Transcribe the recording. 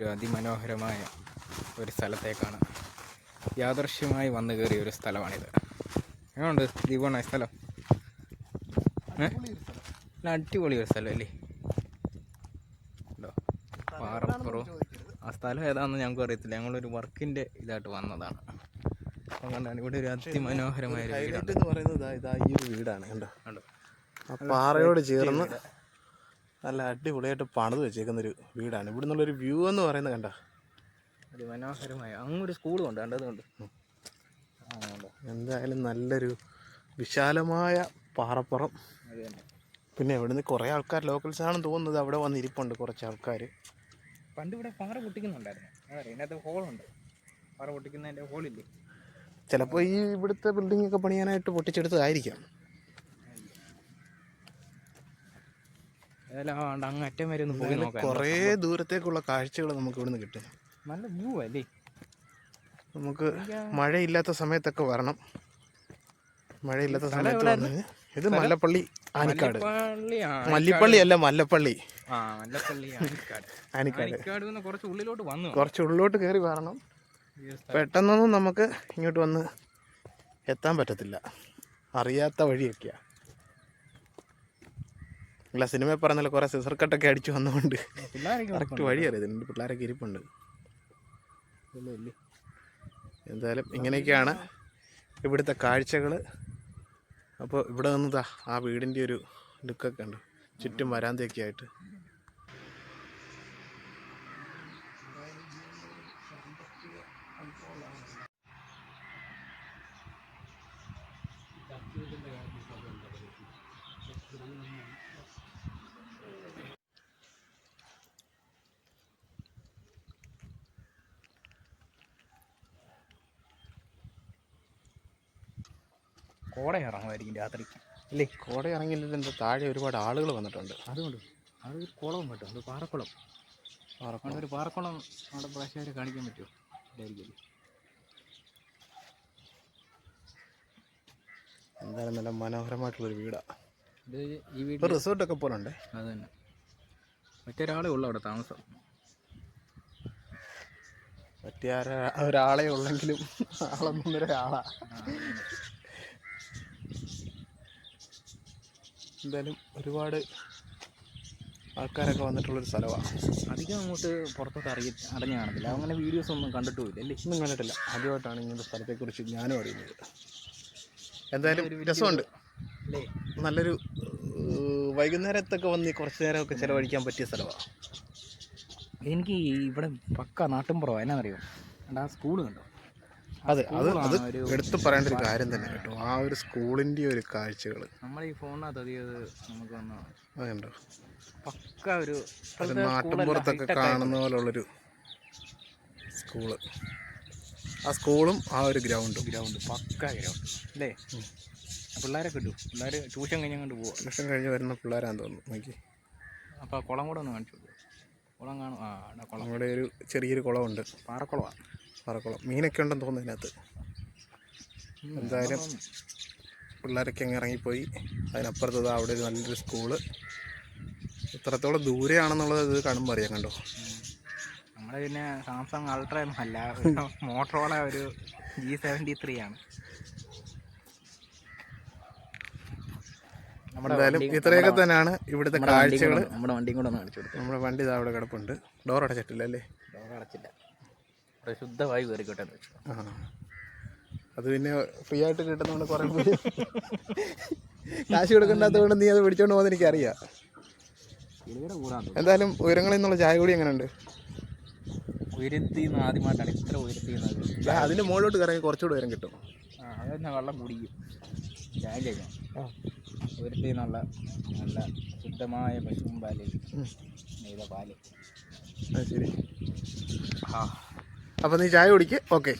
ഒരു അതിമനോഹരമായ ഒരു സ്ഥലത്തേക്കാണ് യാദൃശ്യമായി വന്നു കയറിയ ഒരു സ്ഥലമാണിത്. എങ്ങനെയുണ്ട് ദീപണ സ്ഥലം? അടിപൊളി ഒരു സ്ഥലം അല്ലേ? ഉണ്ടോ പാറപ്പുറവും ആ സ്ഥലം ഏതാണെന്ന് ഞങ്ങൾക്ക് അറിയത്തില്ല. ഞങ്ങളൊരു വർക്കിന്റെ ഇതായിട്ട് വന്നതാണ്. അതുകൊണ്ടാണ് ഇവിടെ ഒരു അതിമനോഹരമായ ഒരു വീടാണ്. പറയുന്നത് ഈ വീടാണ് കണ്ടോ? പാറയോട് ചേർന്ന് നല്ല അടിപൊളിയായിട്ട് പണിത് വെച്ചേക്കുന്ന ഒരു വീടാണ്. ഇവിടെ നിന്നുള്ളൊരു വ്യൂ എന്ന് പറയുന്നത് കണ്ട? അതിമനോഹരമായ അങ്ങൊരു സ്കൂളും ഉണ്ട് കണ്ടതുകൊണ്ട് കണ്ടോ എന്തായാലും നല്ലൊരു വിശാലമായ പാറപ്പുറം. പിന്നെ ഇവിടെ നിന്ന് കുറേ ആൾക്കാർ ലോക്കൽസ് ആണെന്ന് തോന്നുന്നത് അവിടെ വന്നിരിപ്പുണ്ട് കുറച്ച് ആൾക്കാർ പണ്ട് ഇവിടെ പാറ പൊട്ടിക്കുന്നുണ്ടായിരുന്നു. അതറിയാം? ഇതിനകത്ത് ഹോളുണ്ട് പാറ പൊട്ടിക്കുന്നതിന്റെ ഹോളില്ലേ ചിലപ്പോൾ ഈ ഇവിടുത്തെ ബിൽഡിംഗ് ഒക്കെ പണിയാനായിട്ട് പൊട്ടിച്ചെടുത്തതായിരിക്കാം. ആ അറ്റം വരെ ഒന്ന് പോയി നോക്കാം. കുറേ ദൂരത്തേക്കുള്ള കാഴ്ചകൾ നമുക്ക് ഇവിടുന്ന് കിട്ടും. നല്ല വ്യൂ അല്ലേ? നമുക്ക് മഴയില്ലാത്ത സമയത്തൊക്കെ വരണം. മഴയില്ലാത്ത സമയത്ത് വന്നു ഇത് മല്ലപ്പള്ളി ആനിക്കാട്. മല്ലപ്പള്ളി അല്ല മല്ലപ്പള്ളി. ആനിക്കാട്. കുറച്ച് ഉള്ളിലോട്ട് വന്നു. കുറച്ച് ഉള്ളിലോട്ട് കയറി വരണം. പെട്ടെന്നൊന്നും നമുക്ക് ഇങ്ങോട്ട് വന്ന് എത്താൻ പറ്റത്തില്ല. അറിയാത്ത വഴിയൊക്കെയാണ് ഇല്ല സിനിമ പറഞ്ഞല്ലോ കുറേ സിസർ കട്ടൊക്കെ അടിച്ചു വന്നുകൊണ്ട് കറക്റ്റ് വഴി ഇതിന്റെ പിള്ളേരൊക്കെ ഇരിപ്പുണ്ട്. എന്തായാലും ഇങ്ങനെയൊക്കെയാണ് ഇവിടുത്തെ കാഴ്ചകൾ അപ്പോൾ ഇവിടെ നിന്നതാ ആ വീടിന്റെ ഒരു ലുക്കൊക്കെ ഉണ്ട് ചുറ്റും വരാന്തയൊക്കെ ആയിട്ട് കോട ഇറങ്ങുമായിരിക്കും രാത്രി. അല്ലേ കോട ഇറങ്ങിയില്ലെങ്കിൽ എന്താ താഴെ ഒരുപാട് ആളുകൾ വന്നിട്ടുണ്ട്. അതുകൊണ്ട് അത് ഒരു കുളം കേട്ടോ അത് പാറക്കുളം. പാറക്കുളം. ഒരു പാറക്കുളം അവിടെ പ്രേക്ഷകരെ കാണിക്കാൻ പറ്റുമോ? ഇല്ലായിരിക്കും എന്തായാലും നല്ല മനോഹരമായിട്ടുള്ളൊരു വീടാണ് ഇത് ഈ വീട് റിസോർട്ടൊക്കെ പോലെ ഉണ്ട് അത് തന്നെ മറ്റൊരാളേ ഉള്ളൂ അവിടെ താമസം. മറ്റേ ഒരാളെ ഉള്ളെങ്കിലും ആളൊന്നും ഒരാളാ എന്തായാലും ഒരുപാട് ആൾക്കാരൊക്കെ വന്നിട്ടുള്ളൊരു സ്ഥലമാണ് അധികം അങ്ങോട്ട് പുറത്തോട്ട് അറിയ അറിഞ്ഞു കാണത്തില്ല. അങ്ങനെ വീഡിയോസ് ഒന്നും കണ്ടിട്ടുമില്ല അല്ലേ? ഒന്നും കണ്ടിട്ടില്ല. ആദ്യമായിട്ടാണ് ഇങ്ങനത്തെ സ്ഥലത്തെക്കുറിച്ച് ഞാനും അറിയുന്നത്. എന്തായാലും രസമുണ്ട്. നല്ലൊരു വൈകുന്നേരത്തൊക്കെ വന്ന് കുറച്ച് നേരമൊക്കെ ചിലവഴിക്കാൻ പറ്റിയ സ്ഥലമാണ് എനിക്ക് ഇവിടെ പക്ക നാട്ടിൻപുറമാണ് എന്നാണെന്നറിയോ ആ സ്കൂൾ കണ്ടോ? അതെ അത് അത് എടുത്തു പറയേണ്ട ഒരു കാര്യം തന്നെ കേട്ടോ. ആ ഒരു സ്കൂളിന്റെ ഒരു കാഴ്ചകൾ നമ്മൾ ഈ ഫോണിനകത്ത് അധികം നമുക്ക് വന്ന അതുണ്ടോ. പക്ക ഒരു നാട്ടിൻപുറത്തൊക്കെ കാണുന്ന പോലുള്ളൊരു സ്കൂൾ. ആ സ്കൂളും ആ ഒരു ഗ്രൗണ്ടും. Ground pucca ground. അല്ലേ? പിള്ളേരെ കിട്ടും. പിള്ളേർ ട്യൂഷൻ കഴിഞ്ഞങ്ങോട്ട് പോവാം. ട്യൂഷൻ കഴിഞ്ഞ് വരുന്ന പിള്ളേരാന്ന് തോന്നുന്നു നോക്കി അപ്പോൾ ആ കുളം കൂടെ ഒന്ന് കാണിച്ചു കൊടുക്കും കുളം കാണും. ആ അവിടെ കുളം. അവിടെ ഒരു ചെറിയൊരു കുളമുണ്ട്. പാറക്കുളമാണ് പാറക്കുളം. മീനൊക്കെ ഉണ്ടെന്ന് തോന്നുന്നു ഇതിനകത്ത്. എന്തായാലും പിള്ളേരൊക്കെ അങ്ങ് ഇറങ്ങിപ്പോയി. അതിനപ്പുറത്തത് അവിടെ ഒരു നല്ലൊരു സ്കൂൾ. ഇത്രത്തോളം ദൂരെയാണെന്നുള്ളത് ഇത് കാണുമ്പോൾ അറിയാം കണ്ടോ? നമ്മൾ പിന്നെ സാംസങ് അൾട്ര ഒന്നും അല്ല മോട്ടറോള ഒരു ജി സെവന്റി ത്രീ ആണ്. എന്തായാലും ഇത്രയൊക്കെ തന്നെയാണ് ഇവിടുത്തെ കാഴ്ചകൾ നമ്മുടെ വണ്ടിയും കൂടെ ഒന്ന് കാണിച്ചു കൊടുത്തു. നമ്മുടെ വണ്ടി ഇതാ അവിടെ കിടപ്പുണ്ട്. ഡോർ അടച്ചിട്ടില്ല അല്ലേ? ഡോർ അടച്ചില്ല. ശുദ്ധമായി കയറിക്കോട്ടെ എന്ന് വെച്ചു. ആ അത് പിന്നെ ഫ്രീ ആയിട്ട് കിട്ടുന്നതുകൊണ്ട് കുറേ പേര് കാശ് കൊടുക്കണ്ടാത്തതുകൊണ്ട് നീ അത് പിടിച്ചോണ്ട് പോകുന്നത് എനിക്കറിയാം. എന്തായാലും ഉയരങ്ങളിൽ നിന്നുള്ള ചായ കൂടി എങ്ങനെയുണ്ട് ഉയരത്തിൽ നിന്ന് ആദ്യമായിട്ടാണ് ഇത്ര ഉയരത്തിൽ നിന്ന് ദാ അതിന്റെ മുകളിലോട്ട് കറങ്ങി കുറച്ചുകൂടി ഉയരം കിട്ടും. ആ അത് വെള്ളം കുടിക്കും. ചായ കഴിക്കാം ഉയരത്തിൽ നിന്നുള്ള നല്ല ശുദ്ധമായ പശുവും പാൽ. ഉം. നെയ്ത പാൽ ശരി. ആ. അപ്പോൾ നീ ചായ കുടിക്ക്? ഓക്കെ.